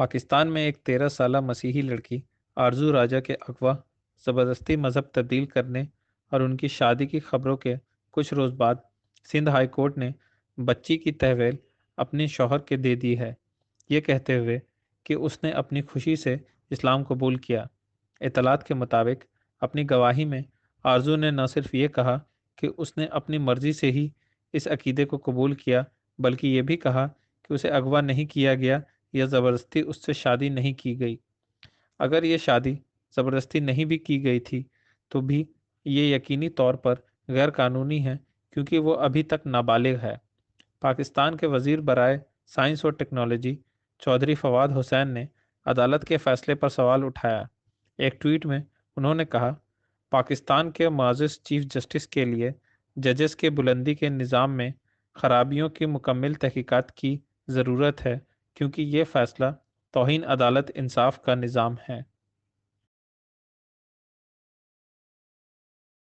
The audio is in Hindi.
पाकिस्तान में एक तेरह साल मसीही लड़की, आरज़ू राजा के अगवा, ज़बरदस्ती मज़हब तब्दील करने और उनकी शादी की खबरों के कुछ रोज़ बाद सिंध हाई कोर्ट ने बच्ची की तहवेल अपने शौहर के दे दी है। ये कहते हुए कि उसने अपनी खुशी से इस्लाम कबूल किया। इतलात के मुताबिक अपनी गवाही में आरज़ू ने न सिर्फ़ ये कहा कि उसने अपनी मर्ज़ी से ही इस अकीदे को कबूल किया, बल्कि ये भी कहा कि उसे अगवा नहीं किया गया या ज़बरदस्ती उससे शादी नहीं की गई। अगर ये शादी ज़बरदस्ती नहीं भी की गई थी तो भी ये यकीनी तौर पर गैर कानूनी है, क्योंकि वो अभी तक नाबालिग है। पाकिस्तान के वज़ीर बरए साइंस और टेक्नोलॉजी चौधरी फवाद हुसैन ने अदालत के फैसले पर सवाल उठाया। एक ट्वीट में उन्होंने कहा, पाकिस्तान के माजिद चीफ जस्टिस के लिए जजेस के बुलंदी के निज़ाम में खराबियों की मुकम्मल तहकीकात की ज़रूरत है। क्योंकि ये फ़ैसला तोहन अदालत इंसाफ का निज़ाम है।